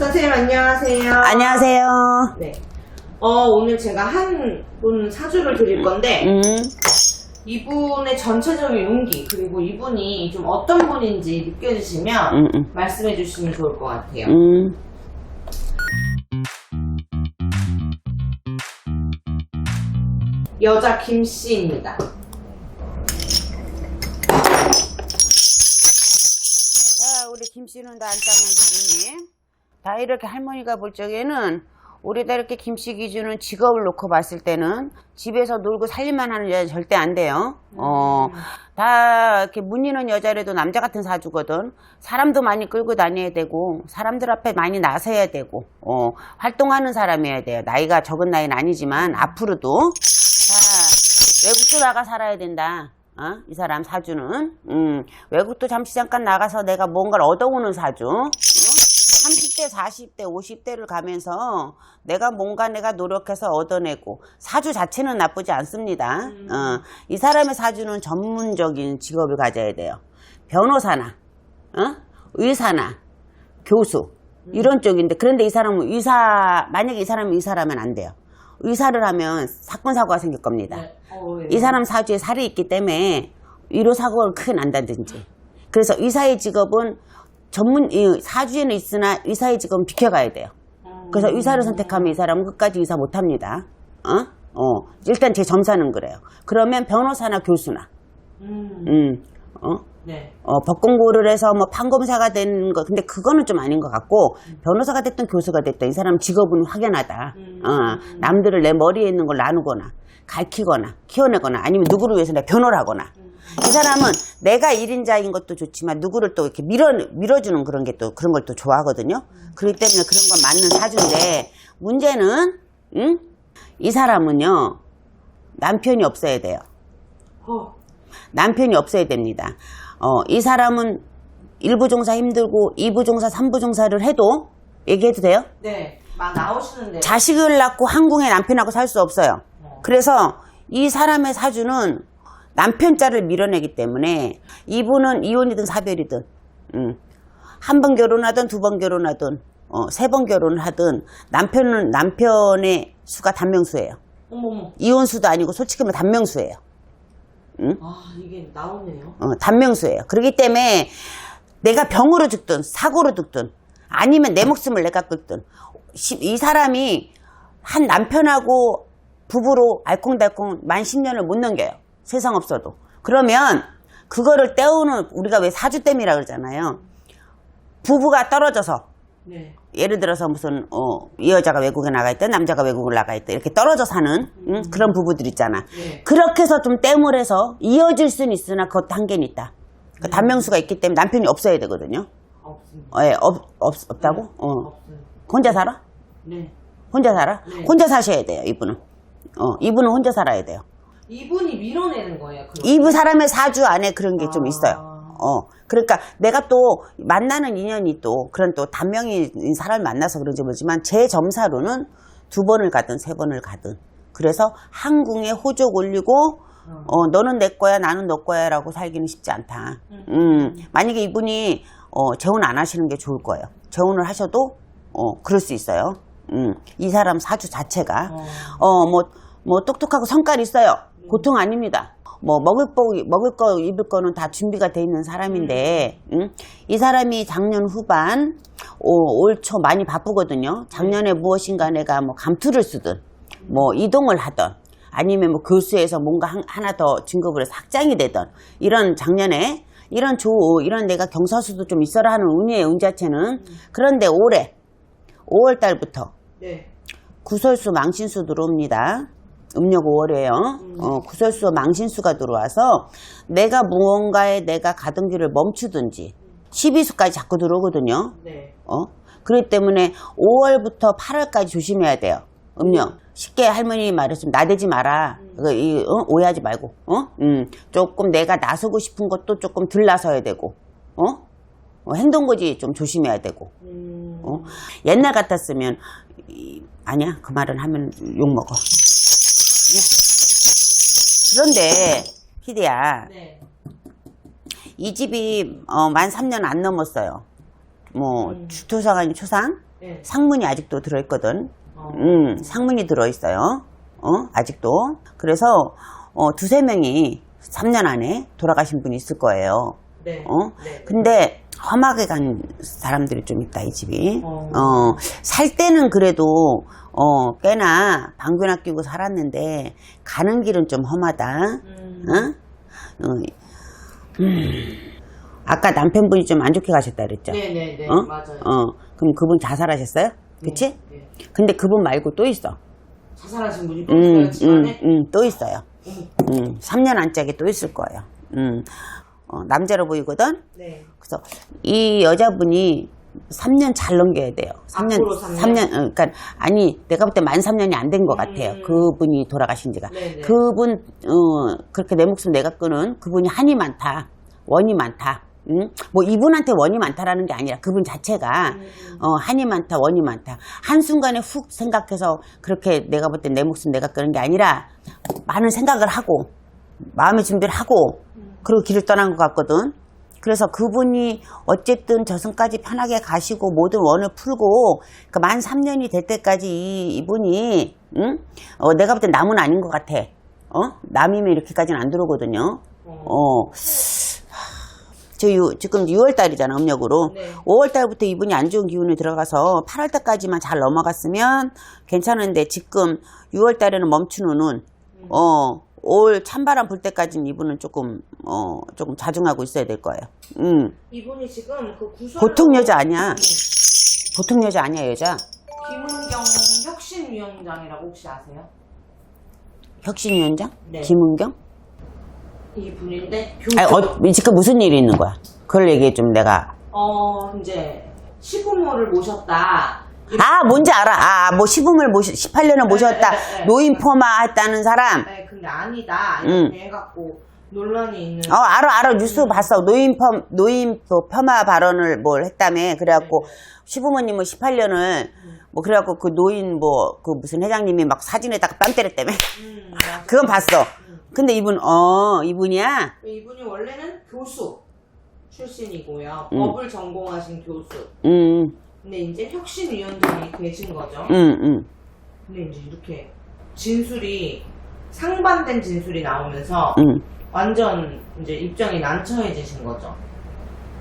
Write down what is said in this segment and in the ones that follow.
선생님 안녕하세요. 안녕하세요. 네. 어, 오늘 제가 한 분 사주를 드릴 건데 음, 이분의 전체적인 운기 그리고 이분이 좀 어떤 분인지 느껴지시면 음, 음. 말씀해 주시면 좋을 것 같아요. 음. 여자 김 씨입니다. 자, 우리 김 씨는 다 안땅은 기준님. 다 이렇게 할머니가 볼 적에는 우리 다 이렇게 김씨 기준은 직업을 놓고 봤을 때는 집에서 놀고 살림만 하는 여자 절대 안 돼요. 어, 다 이렇게 문의는 여자라도 남자 같은 사주거든. 사람도 많이 끌고 다녀야 되고, 사람들 앞에 많이 나서야 되고, 어, 활동하는 사람이어야 돼요. 나이가 적은 나이는 아니지만, 앞으로도. 자, 외국도 나가 살아야 된다. 어? 이 사람 사주는. 음, 외국도 잠시 잠깐 나가서 내가 뭔가를 얻어오는 사주. 어? 30대, 40대, 50대를 가면서 내가 뭔가 내가 노력해서 얻어내고 사주 자체는 나쁘지 않습니다. 어, 이 사람의 사주는 전문적인 직업을 가져야 돼요. 변호사나, 어? 의사나, 교수 이런 쪽인데 그런데 이 사람은 의사 만약에 이 사람이 의사라면 안 돼요. 의사를 하면 사건 사고가 생길 겁니다. 네. 어, 예. 이 사람 사주에 살이 있기 때문에 위로 사고를 크게 난다든지. 그래서 의사의 직업은 전문 이 사주에는 있으나 의사의 직업은 비켜가야 돼요. 그래서 의사를 선택하면 이 사람은 끝까지 의사 못합니다. 어? 어. 일단 제 점사는 그래요. 그러면 변호사나 교수나, 음, 음, 어? 네. 어, 법 공부를 해서 뭐 판검사가 되는 거, 근데 그거는 좀 아닌 것 같고, 변호사가 됐든 교수가 됐든 이 사람 직업은 확연하다. 음. 어, 남들을 내 머리에 있는 걸 나누거나, 가르치거나, 키워내거나, 아니면 누구를 위해서 내가 변호를 하거나. 이 사람은 내가 일인자인 것도 좋지만 누구를 또 이렇게 밀어, 밀어주는 그런 게 또, 그런 걸 또 좋아하거든요. 그렇기 때문에 그런 건 맞는 사주인데, 문제는, 응? 이 사람은요, 남편이 없어야 돼요. 어, 남편이 없어야 됩니다. 어, 이 사람은 일부 종사 힘들고 이부 종사, 삼부 종사를 해도 얘기해도 돼요? 네. 막 나오시는데. 자식을 낳고 한궁에 남편하고 살 수 없어요. 그래서 이 사람의 사주는 남편 자를 밀어내기 때문에 이분은 이혼이든 사별이든 음, 한 번 결혼하든 두 번 결혼하든 어, 세 번 결혼을 하든 남편은 남편의 수가 단명수예요. 어머머. 이혼수도 아니고 솔직히 말하면 단명수예요. 아, 이게 나오네요. 어, 단명수예요. 그렇기 때문에 내가 병으로 죽든 사고로 죽든 아니면 내 목숨을 내가 시- 이 사람이 한 남편하고 부부로 알콩달콩 만 10년을 못 넘겨요. 세상 없어도. 그러면 그거를 때우는 우리가 왜 사주땜이라 그러잖아요. 부부가 떨어져서 네. 예를 들어서 무슨 어, 이 여자가 외국에 나가 있다 남자가 외국을 나가 있다 이렇게 떨어져 사는 응? 그런 부부들 있잖아 네. 그렇게 해서 좀 땜을 해서 이어질 수는 있으나 그것도 한계는 있다 그 단명수가 있기 때문에 남편이 없어야 되거든요 없습니다. 어, 예, 없, 없, 없다고? 어. 없어요. 혼자 살아? 네. 혼자 살아? 네. 혼자 사셔야 돼요 이분은 어, 이분은 혼자 살아야 돼요 이분이 밀어내는 거예요. 이분 사람의 사주 안에 그런 게좀 아. 있어요. 어. 그러니까 내가 또 만나는 인연이 또 그런 또 단명인 사람을 만나서 그런지 모르지만 제 점사로는 두 번을 가든 세 번을 가든 그래서 한궁에 호적 올리고 어 너는 내 거야 나는 너 거야 라고 살기는 쉽지 않다. 음 만약에 이분이 어 재혼 안 하시는 게 좋을 거예요. 재혼을 하셔도 어 그럴 수 있어요. 음 이 사람 사주 자체가 어, 뭐, 뭐, 똑똑하고 성깔 있어요. 고통 아닙니다. 뭐, 먹을 거, 먹을 거, 입을 거는 다 준비가 돼 있는 사람인데, 응? 이 사람이 작년 후반, 올 초 많이 바쁘거든요. 작년에 무엇인가 내가 뭐 감투를 쓰든, 뭐, 이동을 하던, 아니면 뭐 교수에서 뭔가 한- 하나 더 진급을 해서 학장이 되던, 이런 작년에, 이런 조, 이런 내가 경사수도 좀 있어라 하는 운이에요, 운 자체는. 그런데 올해, 5월 달부터, 네. 구설수 망신수 들어옵니다. 음력 5월이에요. 어, 구설수 망신수가 들어와서 내가 무언가에 내가 가던 길을 멈추든지 12수까지 자꾸 들어오거든요. 네. 어? 그렇기 때문에 5월부터 8월까지 조심해야 돼요. 음력. 쉽게 할머니 말했으면 나대지 마라. 그, 이, 어? 오해하지 말고. 어? 음, 조금 내가 나서고 싶은 것도 조금 들 나서야 되고. 어? 어, 행동거지 좀 조심해야 되고. 음. 어? 옛날 같았으면 이- 아니야 그 말은 하면 욕 먹어. 그런데 희대야 네. 이 집이 어, 만 3년 안 넘었어요. 뭐 음. 주토상 아닌 초상 네. 상문이 아직도 들어있거든. 어. 음, 상문이 들어있어요. 어, 아직도. 그래서, 어, 두세 명이 3년 안에 돌아가신 분이 있을 거예요. 네. 어? 네. 근데 험하게 간 사람들이 좀 있다, 이 집이. 어. 어, 살 때는 그래도, 어, 꽤나 방귀 아끼고 살았는데, 가는 길은 좀 험하다. 음. 어? 어, 음. 아까 남편분이 좀 안 좋게 가셨다 그랬죠? 네네네. 어? 맞아요. 어, 그럼 그분 자살하셨어요? 그치? 네, 네. 근데 그분 말고 또 있어. 자살하신 분이 또 음, 있어요, 음, 집안에? 음, 또 있어요. 음, 3년 안짝에 또 있을 거예요. 음, 어, 남자로 보이거든? 네. 그래서 이 여자분이 3년 잘 넘겨야 돼요. 3년, 앞으로 삼 년? 어, 그러니까, 아니, 내가 볼 때 만 3년이 안 된 것 같아요. 음. 그분이 돌아가신 지가. 네네. 그분, 어, 그렇게 내 목숨 내가 끄는 그분이 한이 많다. 원이 많다. 응? 뭐 이분한테 원이 많다라는 게 아니라 그분 자체가 음. 어, 한이 많다, 원이 많다. 한 순간에 훅 생각해서 그렇게 내가 볼 때 내 목숨 내가 끄는 게 아니라 많은 생각을 하고 마음의 준비를 하고 그리고 길을 떠난 것 같거든. 그래서 그분이 어쨌든 저승까지 편하게 가시고 모든 원을 풀고 그만 3년이 될 때까지 이, 이분이 응? 어, 내가 볼 땐 남은 아닌 것 같아. 어? 남이면 이렇게까지는 안 들어오거든요. 어. 어. 저 유- 지금 6월 달이잖아, 음력으로. 네. 5월 달부터 이분이 안 좋은 기운이 들어가서 8월 달까지만 잘 넘어갔으면 괜찮은데 지금 6월 달에는 멈추는 운. 어, 올 찬바람 불 때까지는 이분은 조금 어, 조금 자중하고 있어야 될 거예요. 음. 이분이 지금 그 구설 보통 여자 아니야. 보통 여자 아니야, 여자. 김은경 혁신위원장이라고 혹시 아세요? 혁신위원장? 네. 김은경? 이 분인데 교수 아니, 어, 지금 무슨 일이 있는 거야? 그걸 얘기해 좀 내가. 어, 이제 시부모를 모셨다. 아, 뭔지 알아. 아, 뭐 시부모를 모셨, 18년을 모셨다. 네, 네. 노인 포마 했다는 사람. 네, 근데 아니다. 음. 이렇게 해갖고 논란이 있는. 어, 알아, 알아. 뉴스 봤어. 노인 펌, 노인 그 폄하 발언을 뭘 했다며. 그래갖고, 네, 시부모님은 18년을, 뭐, 그래갖고 그 노인 뭐, 그 무슨 회장님이 막 사진에다가 뺨 때렸다며. 음. 그건 봤어. 음. 근데 이분, 어, 이분이야? 이분이 원래는 교수 출신이고요. 음. 법을 전공하신 교수. 음, 근데 이제 혁신위원장이 되신 거죠. 음, 음. 근데 이제 이렇게 진술이 상반된 진술이 나오면서 음. 완전 이제 입장이 난처해지신 거죠.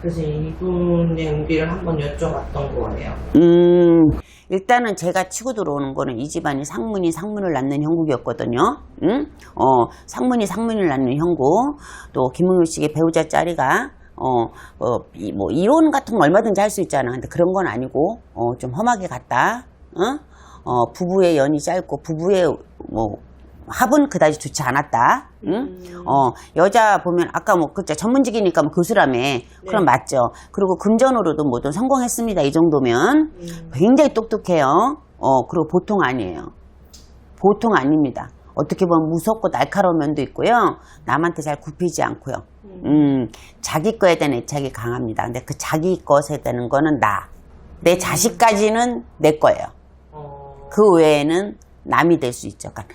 그래서 이분의 운기를 한번 여쭤봤던 거예요. 음, 일단은 제가 치고 들어오는 거는 이 집안이 상문이 상문을 낳는 형국이었거든요. 응? 어, 상문이 상문을 낳는 형국. 또 김웅일 씨의 배우자 짜리가 어, 어, 이, 뭐 이론 같은 거 얼마든지 할 수 있잖아. 근데 그런 건 아니고 어, 좀 험하게 갔다. 응? 어, 부부의 연이 짧고 부부의 뭐 합은 그다지 좋지 않았다. 응? 음. 어, 여자 보면 아까 뭐 그죠 전문직이니까 뭐 교수라며. 그럼 맞죠. 그리고 금전으로도 뭐든 성공했습니다. 이 정도면 음. 굉장히 똑똑해요. 어, 그리고 보통 아니에요. 보통 아닙니다. 어떻게 보면 무섭고 날카로운 면도 있고요. 남한테 잘 굽히지 않고요. 음, 자기 거에 대한 애착이 강합니다. 근데 그 자기 것에 대한 거는 나. 내 자식까지는 내 거예요. 어, 그 외에는 남이 될 수 있죠. 그러니까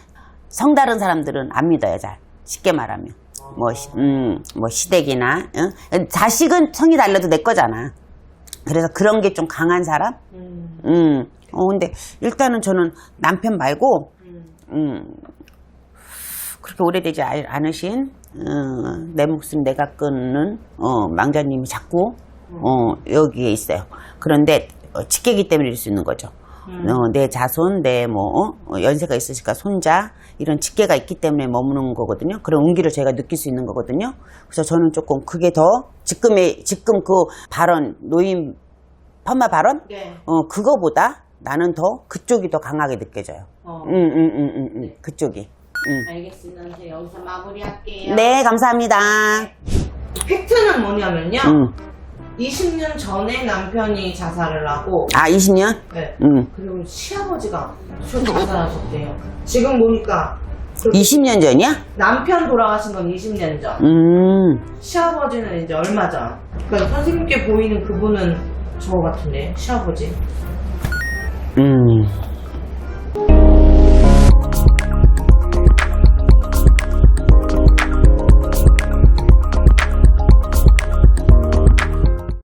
성다른 사람들은 안 믿어요, 잘. 쉽게 말하면. 뭐, 시- 음, 뭐, 시댁이나, 응? 자식은 성이 달라도 내 거잖아. 그래서 그런 게 좀 강한 사람? 음, 음, 어, 근데 일단은 저는 남편 말고, 음. 음, 그렇게 오래되지 아- 않으신, 어, 내 목숨 내가 끊는, 어, 망자님이 자꾸, 어, 여기에 있어요. 그런데, 어, 직계기 때문일 수 있는 거죠. 음. 어, 내 자손, 내 뭐, 어, 연세가 있으니까 손자, 이런 직계가 있기 때문에 머무는 거거든요. 그런 운기를 제가 느낄 수 있는 거거든요. 그래서 저는 조금 그게 더, 지금의, 지금 그 발언, 노인, 폄하 발언? 네. 어, 그거보다 나는 더 그쪽이 더 강하게 느껴져요. 어, 응, 응, 응, 응, 응. 그쪽이. 응. 알겠습니다. 이제 여기서 마무리할게요. 네, 감사합니다. 팩트는 뭐냐면요. 응. 20년 전에 남편이 자살을 하고, 아, 20년? 네. 응. 그리고 시아버지가 술 자살하셨대요. 지금 보니까 그렇게 20년 전이야? 남편 돌아가신 건 20년 전, 음. 시아버지는 이제 얼마 전. 그러니까 선생님께 보이는 그분은 저 같은데, 시아버지. 음.